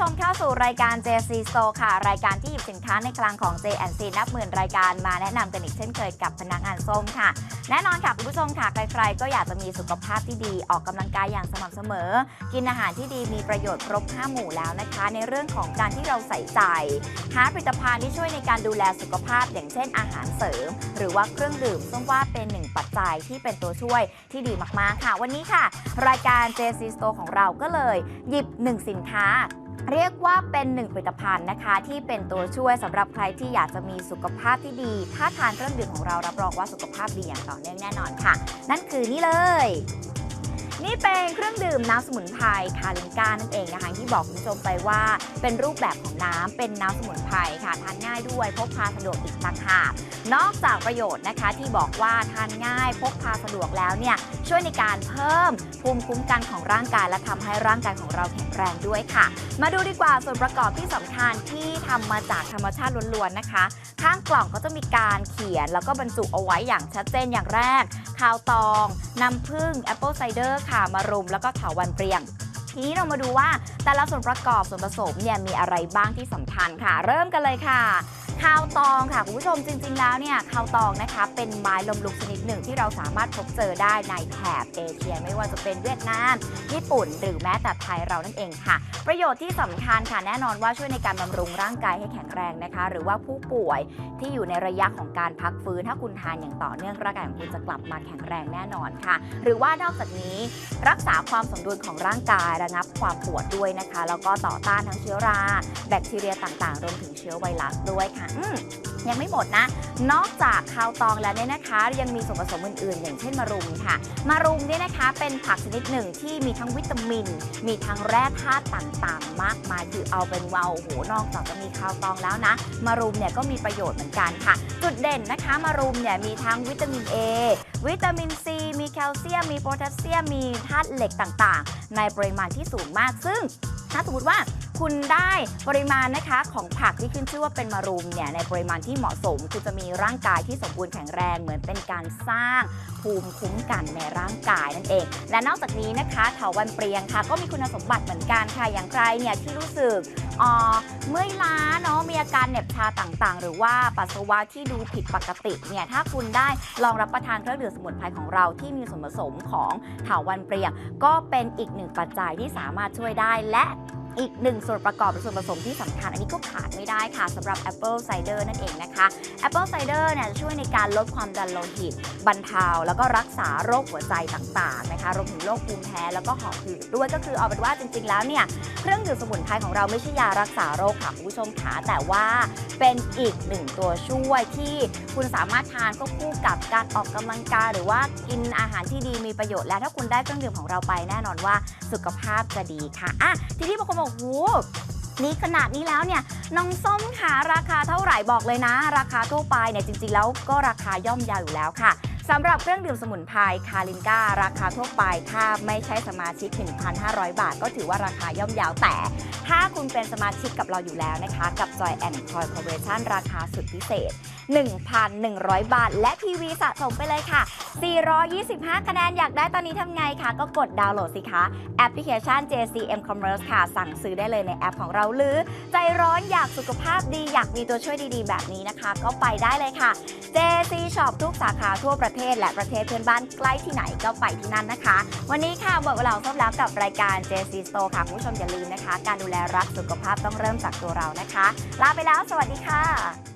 ชมเข้าสู่รายการ JC Store ค่ะ รายการที่หยิบสินค้าในคลังของ J&C นับหมื่นรายการมาแนะนำกันอีกเช่นเคยกับพนักงานส้มค่ะ แน่นอนค่ะคุณผู้ชมค่ะ ใครๆ ก็อยากจะมีสุขภาพที่ดีออกกำลังกายอย่างสม่ำเสมอ กินอาหารที่ดีมีประโยชน์ครบ5หมู่แล้วนะคะ ในเรื่องของการที่เราใส่ใจหาผลิตภัณฑ์ที่ช่วยในการดูแลสุขภาพ อย่างเช่นอาหารเสริม หรือว่าเครื่องดื่มส้มว่าเป็นหนึ่งปัจจัยที่เป็นตัวช่วยที่ดีมากๆค่ะ วันนี้ค่ะ รายการ JC Store ของเราก็เลย หยิบหนึ่งสินค้า เรียกว่าเป็นหนึ่งผลิตภัณฑ์นะคะ ที่เป็นตัวช่วยสำหรับใครที่อยากจะมีสุขภาพที่ดี ถ้าทานเครื่องดื่มของเรารับรองว่าสุขภาพดีอย่างต่อเนื่องแน่นอนค่ะ นั่นคือนี่เลย นี่เป็นเครื่องดื่มน้ำสมุนไพรคาลินกานั่นเองนะคะที่บอกคุณผู้ชมไปว่าเป็นรูปแบบของน้ำเป็นน้ำสมุนไพรค่ะทานง่ายด้วยพกพาสะดวกอีกต่างหากนอกจากประโยชน์นะคะที่บอกว่าทานง่ายพกพาสะดวกแล้วเนี่ยช่วยในการเพิ่มภูมิคุ้มกันของร่างกาย และทำให้ร่างกายของเราแข็งแรงด้วยค่ะ มาดูดีกว่าส่วนประกอบที่สำคัญที่ทำมาจากธรรมชาติล้วนๆนะคะ ข้างกล่องก็จะมีการเขียน แล้วก็บรรจุเอาไว้อย่างชัดเจนอย่างแรก ข้าวตองน้ำผึ้งแอปเปิลไซเดอร์ค่ะมารุม แล้วก็เถาวันเปรียง ทีนี้เรามาดูว่าแต่ละส่วนประกอบส่วนผสมเนี่ยมีอะไรบ้างที่สำคัญค่ะ เริ่มกันเลยค่ะ ข้าวตองค่ะคุณผู้ชมจริง ๆ แล้วเนี่ยข้าวตองนะคะเป็นไม้ลมลุกชนิดหนึ่งที่เราสามารถพบเจอได้ในแถบเอเชีย ไม่ว่าจะเป็นเวียดนาม ญี่ปุ่น หรือแม้แต่ไทยเรานั่นเองค่ะ ประโยชน์ที่สำคัญค่ะแน่นอนว่าช่วยในการบำรุงร่างกายให้แข็งแรงนะคะ หรือว่าผู้ป่วยที่อยู่ในระยะของการพักฟื้นถ้าคุณทานอย่างต่อเนื่องร่างกายของคุณจะกลับมาแข็งแรงแน่นอนค่ะ หรือว่านอกจากนี้รักษาความสมดุลของร่างกายระงับความปวดด้วยนะคะ แล้วก็ต่อต้านทั้งเชื้อรา แบคทีเรียต่างๆ รวมถึงเชื้อไวรัสด้วยค่ะยังไม่หมดนะ นอกจากข้าวตองแล้วเนี่ยนะคะ ยังมีส่วนผสมอื่นๆ อย่างเช่นมะรุมค่ะมะรุมเนี่ยนะคะเป็นผักชนิดหนึ่งที่มีทั้งวิตามิน มีทั้งแร่ธาตุต่างๆ มากมายคือเอาเป็นว่าโอ้โหนอกจากจะมีข้าวตองแล้วนะมะรุมเนี่ยก็มีประโยชน์เหมือนกันค่ะ จุดเด่นนะคะมะรุมเนี่ยมีทั้งวิตามิน A วิตามิน C มีแคลเซียม มีโพแทสเซียม มีธาตุเหล็กต่างๆ ในปริมาณที่สูงมากซึ่งถ้าสมมติว่า คุณได้ปริมาณนะคะของผักที่ขึ้นชื่อว่าเป็นมารุมเนี่ยในปริมาณที่เหมาะสมคุณจะมีร่างกายที่สมบูรณ์แข็งแรงเหมือนเป็นการสร้างภูมิคุ้มกันในร่างกายนั่นเอง และนอกจากนี้นะคะเถาวันเปรียงค่ะ ก็มีคุณสมบัติเหมือนกันค่ะอย่างใครเนี่ยที่รู้สึกเอ่อเมื่อยล้าเนาะมีอาการเหน็บชาต่างๆ หรือว่าปัสสาวะที่ดูผิดปกติเนี่ยถ้าคุณได้ลองรับประทานเครื่องดื่มสมุนไพรของเราที่มีส่วนผสมของเถาวันเปรียง ก็เป็นอีกหนึ่งปัจจัยที่สามารถช่วยได้และ อีกหนึ่งส่วนประกอบหรือส่วนผสมที่สำคัญ อันนี้ก็ขาดไม่ได้ค่ะสำหรับ Apple Cider นั่นเองนะคะ Apple Cider เนี่ยจะช่วยในการลดความดันโลหิต บรรเทา แล้วก็รักษาโรคหัวใจต่างๆนะคะรวมถึงโรคภูมิแพ้แล้วก็หอบหืดด้วยก็คือเอาเป็นว่าจริง ๆ แล้วเนี่ยเครื่องดื่มสมุนไพรของเราไม่ใช่ยารักษาโรคค่ะคุณผู้ชมขาแต่ว่าเป็นอีกหนึ่งตัวช่วยที่คุณสามารถทานควบคู่กับการออกกำลังกายหรือว่ากินอาหารที่ดีมีประโยชน์และถ้าคุณได้เครื่องดื่มของเราไปแน่นอนว่า สุขภาพจะดีค่ะอะทีนี้บางคนบอกโหนี่ขนาดนี้แล้วเนี่ยน้องส้มค่ะราคาเท่าไหร่บอกเลยนะ ราคาทั่วไปเนี่ยจริงๆแล้วก็ราคาย่อมเยาวอยู่แล้วค่ะ สำหรับเครื่องดื่มสมุนไพรคาลินการาคาทั่วไป ถ้าไม่ใช่สมาชิก 1,500 บาท ก็ถือว่าราคาย่อมเยาวแต่ ถ้าคุณเป็นสมาชิกกับเราอยู่แล้วนะคะ กับ Joy and Coy Corporation ราคาสุดพิเศษ 1,100 บาท และทีวีสะสมไปเลยค่ะ 425 คะแนนอยากได้ตอนนี้ทำไงคะ ก็กดดาวน์โหลดสิคะ แอปพลิเคชัน JCM Commerce ค่ะ สั่งซื้อได้เลยในแอปของเราหรือ ใจร้อนอยากสุขภาพดีอยากมีตัวช่วยดีๆ แบบนี้นะคะ ก็ไปได้เลยค่ะ JC Shop ทุกสาขาทั่วประเทศทศ และประเทศเพื่อนบ้านใกล้ที่ไหนก็ไปที่นั่นนะคะ วันนี้ค่ะหมดเวลาส้มแล้วกับรายการ JC Store ค่ะคุณผู้ชมอย่าลืมนะคะ การดูแลรักสุขภาพต้องเริ่มจากตัวเรานะคะ ลาไปแล้ว สวัสดีค่ะ